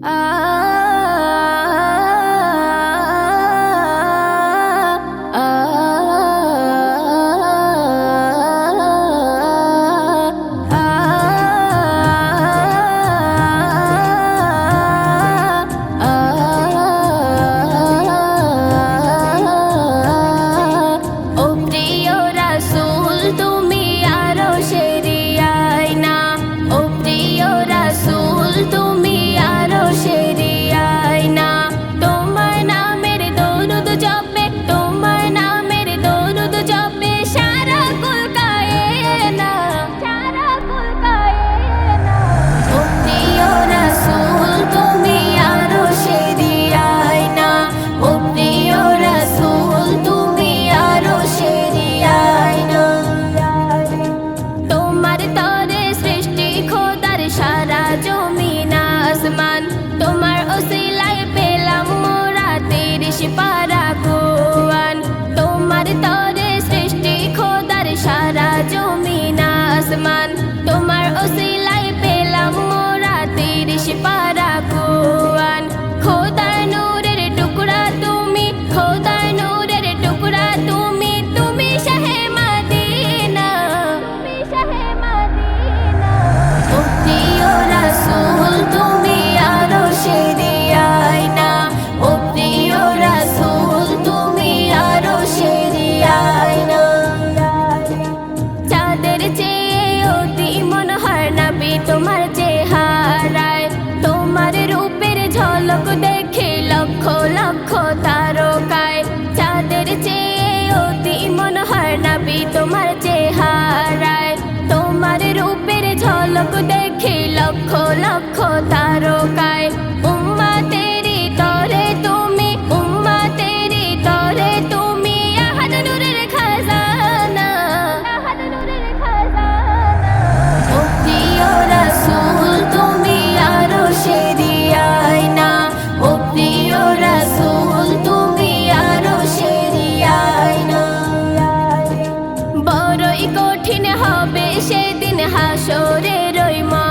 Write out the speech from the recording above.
I তোমার তরে সৃষ্টি খোদার সারা জমিন আসমান। তোমার ওসিলায় পেলাম মোরা তিরিশ পার তোমার চেহারায় তোমার রূপের ঝলক দেখি লক্ষ লক্ষ তারক। কঠিন হবে সেদিন হাসরে রইমা